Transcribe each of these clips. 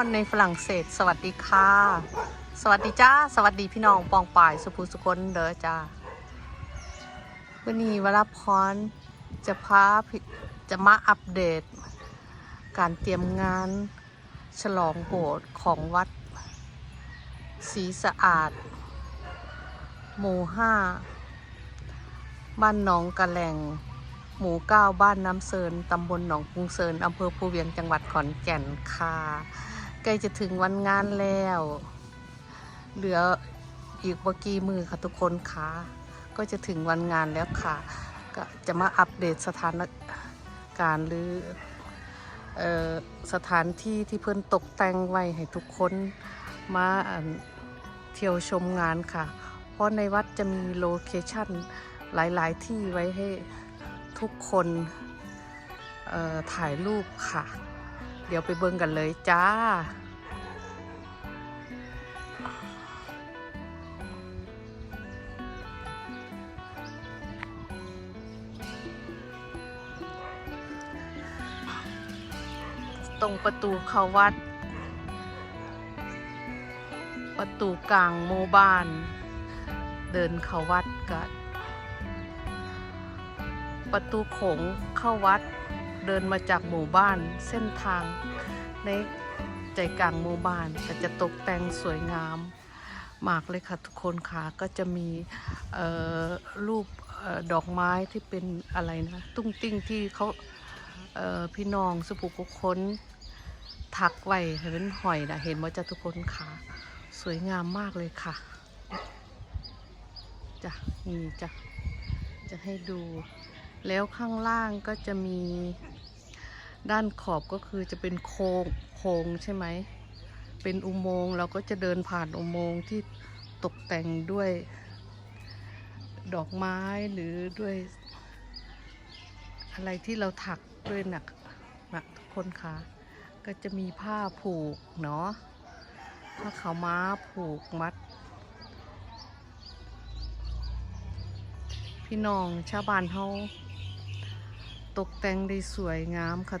ราพรในฝรั่งเศส สวัสดีค่ะ สวัสดีจ้า สวัสดีพี่น้องปองป่ายสุภูสุคนเด้อจ้าวันนี้วราพรจะพาจะมาอัปเดต การเตรียมงานฉลองโบสถ์ของวัดศรีสะอาด หมู่ห้าบ้านหนองกระแหลงหมู่เก้าบ้านน้ำเซินตำบลหนองกรุงเซินอำเภอภูเวียงจังหวัดขอนแก่นค่ะ ใกล้จะถึงวันงานแล้ว เหลืออีกบกี่มือค่ะทุกคนค่ะ ก็จะถึงวันงานแล้วค่ะ ก็จะมาอัปเดตสถานการณ์หรือสถานที่ที่เพิ่อนตกแต่งไว้ให้ทุกคนมาเที่ยวชมงานค่ะ เพราะในวัดจะมีโลเคชั่นหลาย ๆ ที่ไว้ให้ทุกคนถ่ายรูปค่ะ เดี๋ยวไปเบิ่งกันเลยจ้า ตรงประตูเข้าวัด ประตูกลางหมู่บ้าน เดินเข้าวัดกัประตูโขงเข้าวัด เดินมาจากหมู่บ้านเส้นทางในใจกลางหมู่บ้านก็จะตกแต่งสวยงามมากเลยค่ะทุกคนค่ะก็จะมีรูปออดอกไม้ที่เป็นอะไรนะตุ้งติ้งที่เขาเพี่น้องสุภุกุคนถักไว้ให้เป็นหอยนะเห็นว่าจะทุกคนค่ะสวยงามมากเลยค่ะจ้ะนี่จ้ะจะให้ดู แล้วข้างล่างก็จะมีด้านขอบก็คือจะเป็นโคงโคงใช่ไหม เป็นอุโมงค์เราก็จะเดินผ่านอุโมงค์ที่ตกแต่งด้วย ดอกไม้หรือด้วย อะไรที่เราถักด้วยหนักหนักทุกคนคะก็จะมีผ้าผูกเนาะผ้าขาวม้าผูกมัด พี่น้องชาวบ้านเฮา ตกแต่งได้สวยงามค่ะ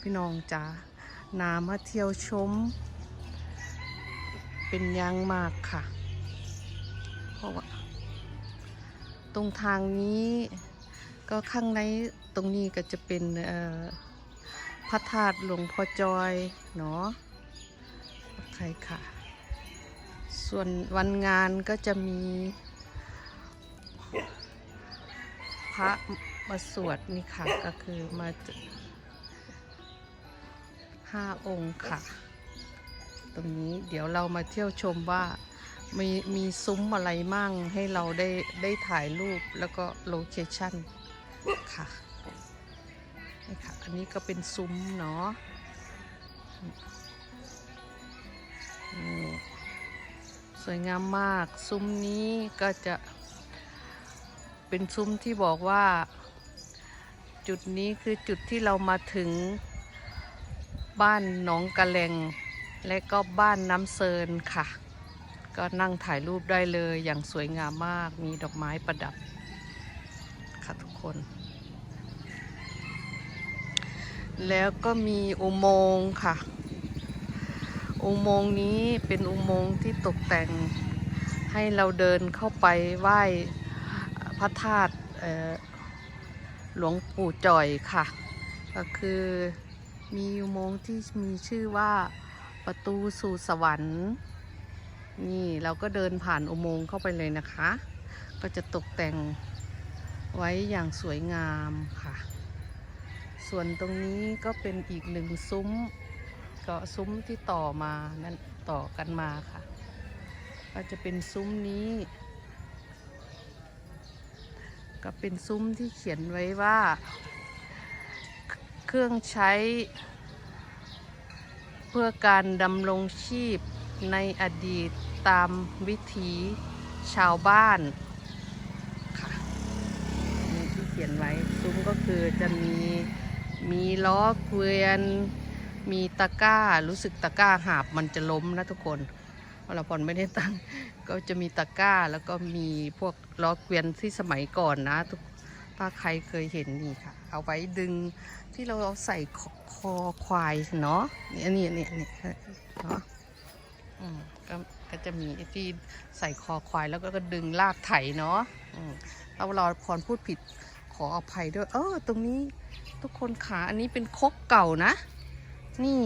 พี่น้องจ๋านามาเที่ยวชม เป็นยังมากค่ะ เพราะว่า ตรงทางนี้ก็ข้างในตรงนี้ก็จะเป็นพระธาตุหลวงพ่อจอยเนาะใครค่ะ ส่วนวันงานก็จะมีพระ มาสวดนี่ค่ะก็คือมาห้าองค์ค่ะ ตรงนี้เดี๋ยวเรามาเที่ยวชมว่ามีมีซุ้มอะไรมั่งให้เราได้ได้ถ่ายรูปแล้วก็โลเคชั่นค่ะนี่ค่ะ อันนี้ก็เป็นซุ้มเนาะสวยงามมาก ซุ้มนี้ก็จะเป็นซุ้มที่บอกว่า จุดนี้คือจุดที่เรามาถึงบ้านหนองกระแลงและก็บ้านน้ำเซินค่ะ ก็นั่งถ่ายรูปได้เลยอย่างสวยงามมากมีดอกไม้ประดับ ค่ะทุกคน แล้วก็มีอุโมงค์ค่ะ อุโมงค์นี้เป็นอุโมงค์ที่ตกแต่งให้เราเดินเข้าไปไหว้พระธาตุเอ่อ หลวงปู่จ่อยค่ะ ก็คือมีอุโมงค์ที่มีชื่อว่าประตูสู่สวรรค์ นี่เราก็เดินผ่านอุโมงค์เข้าไปเลยนะคะ ก็จะตกแต่งไว้อย่างสวยงามค่ะ ส่วนตรงนี้ก็เป็นอีกหนึ่งซุ้มก็ซุ้มที่ต่อมานั่นต่อกันมาค่ะ ก็จะเป็นซุ้มนี้ ก็เป็นซุ้มที่เขียนไว้ว่า เครื่องใช้ เพื่อการดำรงชีพในอดีตตามวิถีชาวบ้านค่ะนี่ที่เขียนไว้ซุ้มก็คือจะมีมีล้อเกวียน มีตะกร้ารู้สึกตะกร้าหาบมันจะล้มนะทุกคน วราพรไม่ได้ตั้ง ก็จะมีตะกร้าแล้วก็มีพวกล้อเกวียนที่สมัยก่อนนะทุกถ้าใครเคยเห็นนี่ค่ะ เอาไว้ดึงที่เราเอาใส่คอคอควายเนาะนี่นนี้อันนี้อันนี้เนาะอืมก็ก็จะมีที่ใส่คอควายแล้วก็ก็ดึงลากไถเนาะอืมถ้าเราพรพูดผิดขออภัยด้วย เออ ตรงนี้ทุกคนขาอันนี้เป็นคกเก่านะ นี่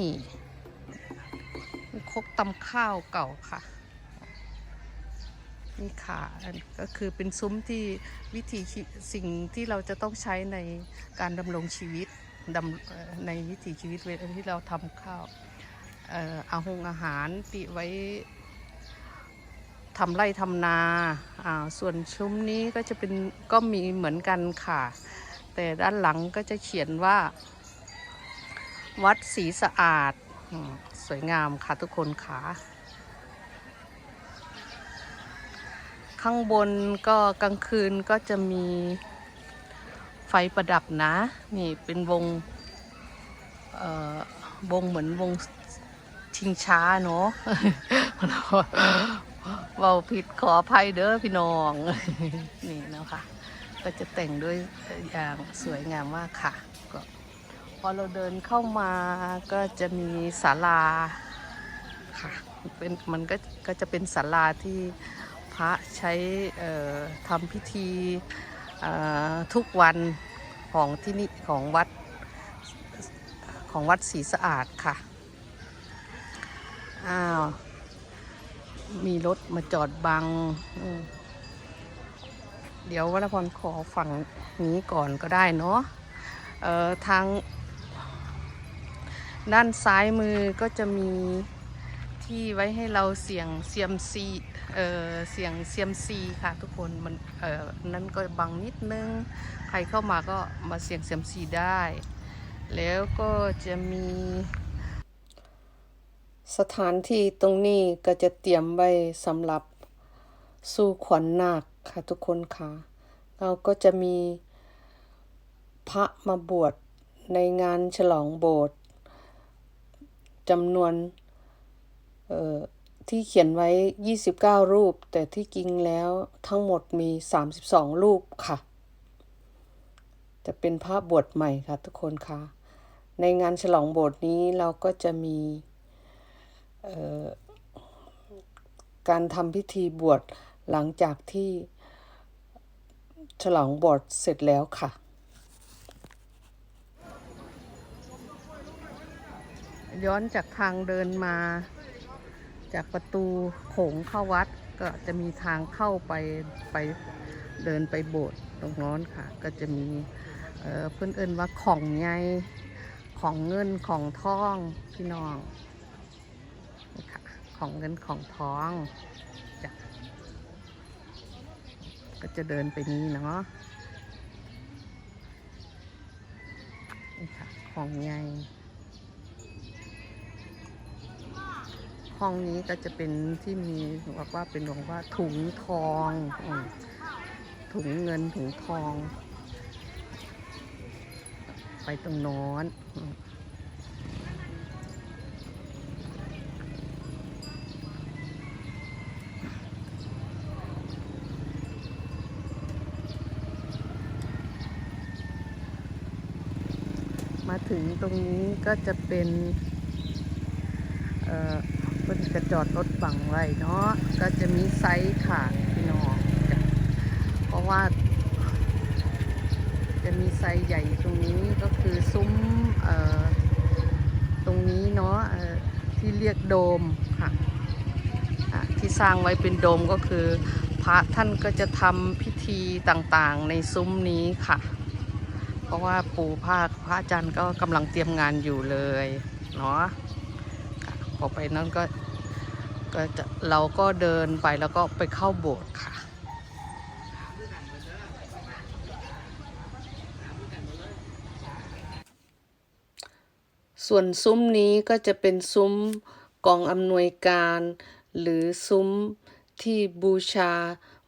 คกตำข้าวเก่าค่ะนี่ค่ะอันก็คือเป็นซุ้มที่วิธีสิ่งที่เราจะต้องใช้ในการดำรงชีวิตดำในวิถีชีวิตเวลาที่เราทำข้าวเอาหงอาหารติไว้ทำไร่ทำนาอ่าส่วนซุ้มนี้ก็จะเป็นก็มีเหมือนกันค่ะ แต่ด้านหลังก็จะเขียนว่า วัดศีสะอาดอ สวยงามค่ะทุกคนค่ะ ข้างบนก็กลางคืนก็จะมีไฟประดับนะ นี่เป็นวงวงเหมือนวงชิงช้าเนาะเบาผิดขออภัยเด้อพี่น้อง นี่นะคะก็จะแต่งด้วยอย่างสวยงามมากค่ะ อเราเดินเข้ามาก็จะมีศาลาค่ะเป็นมันก็ก็จะเป็นศาลาที่พระใช้ทำพิธีทุกวันของที่นี่ของวัดของวัดศรีสะอาดค่ะ อ้าว มีรถมาจอดบัง เดี๋ยววรพรขอฝั่งนี้ก่อนก็ได้เนาะทาง ด้านซ้ายมือก็จะมีที่ไว้ให้เราเสี่ยงเซียมซีเอ่อเสี่ยงเซียมซีค่ะทุกคนมันเอ่อนั้นก็บังนิดนึง ใครเข้ามาก็มาเสี่ยงเซียมซีได้ แล้วก็จะมี สถานที่ตรงนี้ก็จะเตรียมไว้สำหรับสู่ขวัญนาคค่ะทุกคนค่ะ เราก็จะมีพระมาบวชในงานฉลองโบสถ์ จำนวนเอ่อที่เขียนไว้ 29 รูป แต่ที่จริงแล้วทั้งหมดมี 32 รูปค่ะ จะเป็นภาพบวชใหม่ค่ะทุกคนค่ะ ในงานฉลองโบสถ์นี้เราก็จะมีเอ่อการทำพิธีบวชหลังจากที่ฉลองโบสถ์เสร็จแล้วค่ะ ย้อนจากทางเดินมา จากประตูโขงเข้าวัด ก็จะมีทางเข้าไปไปเดินไปโบสถ์ตรงโน้นค่ะ ก็จะมีเอ่อเพื่อนเอินว่าของไงของเงินของทองพี่น้องนี่ค่ะของเงินของทองจ้ะก็จะเดินไปนี้เนาะนี่ค่ะของไง ห้องนี้ก็จะเป็นที่มีบอกว่าเป็นบอกว่าถุงทองอถุงเงินถุงทอง ไปตรงน้นมาถึงตรงนี้ก็จะเป็น เอ่อ เพิ่นกระจอดรถบังไว้เนาะก็จะมีไซส์ขาดพี่น้องเพราะว่า จะมีไซส์ใหญ่ตรงนี้ก็คือซุ้มเอ่อตรงนี้เนาะที่เรียกโดมค่ะอะที่สร้างไว้เป็นโดมก็คือ พระท่านก็จะทำพิธีต่างๆ ในซุ้มนี้ค่ะ เพราะว่าปู่ภาคพระอาจารย์ก็กำลังเตรียมงานอยู่เลยเนาะ พอไปนั้นก็ก็จะเราก็เดินไปแล้วก็ไปเข้าโบสถ์ค่ะ ส่วนซุ้มนี้ก็จะเป็นซุ้มกองอำนวยการ หรือซุ้มที่บูชา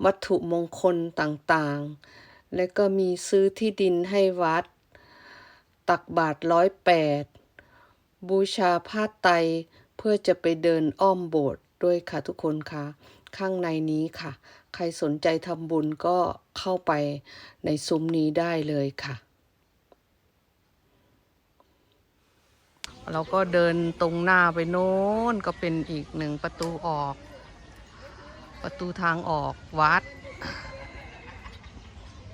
วัตถุมงคลต่างๆ และก็มีซื้อที่ดินให้วัด ตักบาทร้อยแปดบูชาผ้าไตร เพื่อจะไปเดินอ้อมโบสถ์ด้วยค่ะทุกคนค่ะ ข้างในนี้ค่ะ ใครสนใจทำบุญก็เข้าไปในซุ้มนี้ได้เลยค่ะ เราก็เดินตรงหน้าไปโน้นก็เป็นอีกหนึ่งประตูออก ประตูทางออกวัด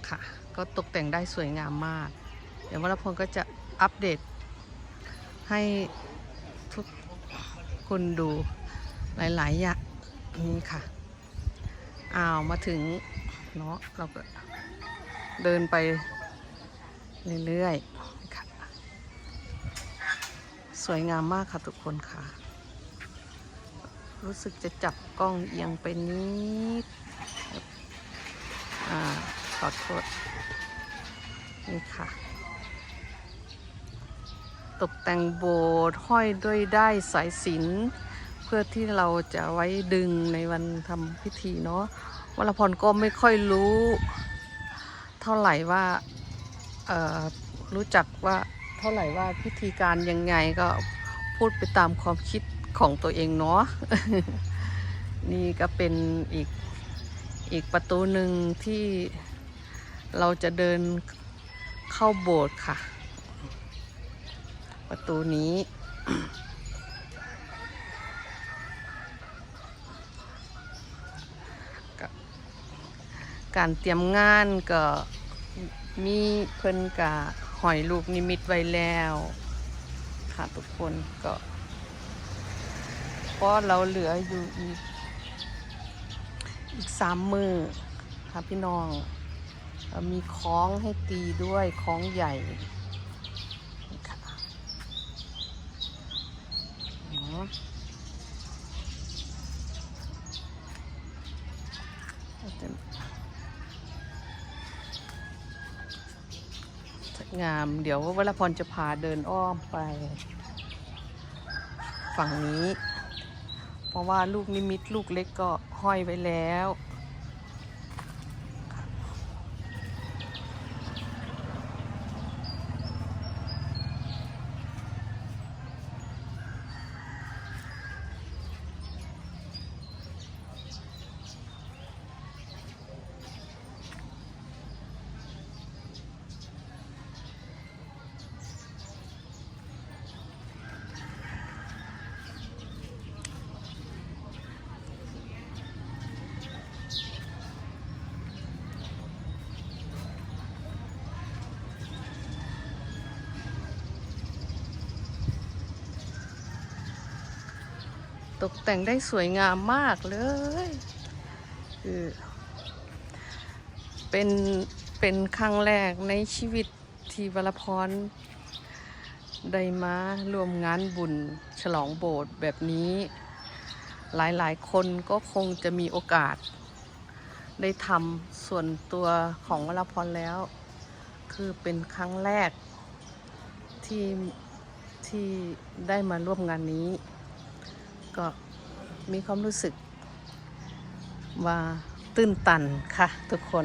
ค่ะ ก็ตกแต่งได้สวยงามมาก เดี๋ยววรพลก็จะอัปเดตให้ คนดูหลายๆอย่างนี่ค่ะอ้าวมาถึงเนาะเราก็เดินไปเรื่อยๆค่ะสวยงามมากค่ะทุกคนค่ะ รู้สึกจะจับกล้องเอียงไปนิดอ่าขอโทษนี่ค่ะ ตกแต่งโบสถ์ห้อยด้วยได้สายสิญจนเพื่อที่เราจะไว้ดึงในวันทำพิธีเนาะวรพรก็ไม่ค่อยรู้ เท่าไหร่ว่ารู้จักว่าเท่าไหร่ว่าพิธีการยังไงก็พูดไปตามความคิดของตัวเองเนาะนี่ก็เป็นอีกอีกประตูหนึ่งที่เราจะเดินเข้าโบสถ์ค่ะ ประตูนี้ การเตรียมงานก็มีเพิ่นกะหอยลูกนิมิตไว้แล้ว ค่ะทุกคนก็เพราะเราเหลืออยู่อีก อีกสามมือค่ะพี่น้อง มีคล้องให้ตีด้วยคล้องใหญ่ค่ะเนาะ งาม เดี๋ยววรพรจะพาเดินอ้อมไป ฝั่งนี้ เพราะว่าลูกนิมิตลูกเล็กก็ห้อยไว้แล้ว ตกแต่งได้สวยงามมากเลยคือเป็นเป็นครั้งแรกในชีวิตที่วรพรได้มารวมงานบุญฉลองโบสถ์แบบนี้ หลายๆ คนก็คงจะมีโอกาส ได้ทำส่วนตัวของวรพรแล้ว คือเป็นครั้งแรกที่ที่ได้มาร่วมงานนี้ ก็มีความรู้สึกว่าตื้นตันค่ะ ทุกคน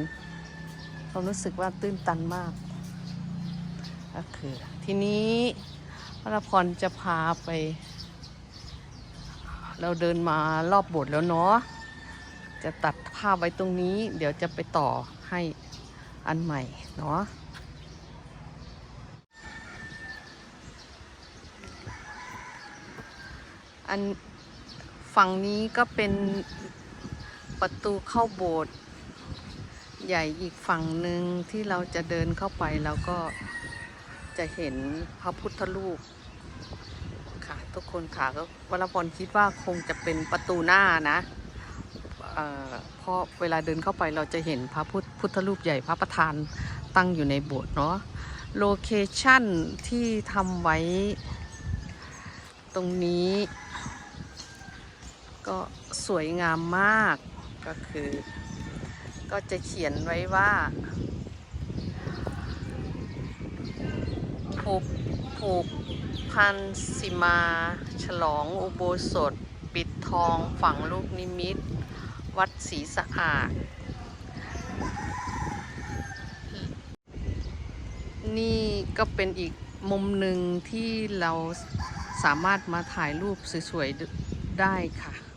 ความรู้สึกว่าตื้นตันมาก ก็คือ ทีนี้พระพรจะพาไป เราเดินมารอบโบสถ์แล้วเนาะจะตัดภาพไว้ตรงนี้ เดี๋ยวจะไปต่อให้อันใหม่เนาะอัน ฝั่งนี้ก็เป็นประตูเข้าโบสถ์ใหญ่อีกฝั่งหนึ่งที่เราจะเดินเข้าไปแล้วก็จะเห็นพระพุทธรูปค่ะ ทุกคนค่ะก็วรพรคิดว่าคงจะเป็นประตูหน้านะเอ่อเพราะเวลาเดินเข้าไปเราจะเห็นพระพุทธพุทธรูปใหญ่พระประธานตั้งอยู่ในโบสถ์เนาะโลเคชั่นที่ทำไว้ตรงนี้ ก็สวยงามมากก็คือ ก็จะเขียนไว้ว่าผูกผูกพันสิมา ฉลองอุโบสถ ปิดทองฝังลูกนิมิต วัดศรีสะอาด นี่ก็เป็นอีกมุมหนึ่งที่เราสามารถมาถ่ายรูปสวยๆได้ค่ะ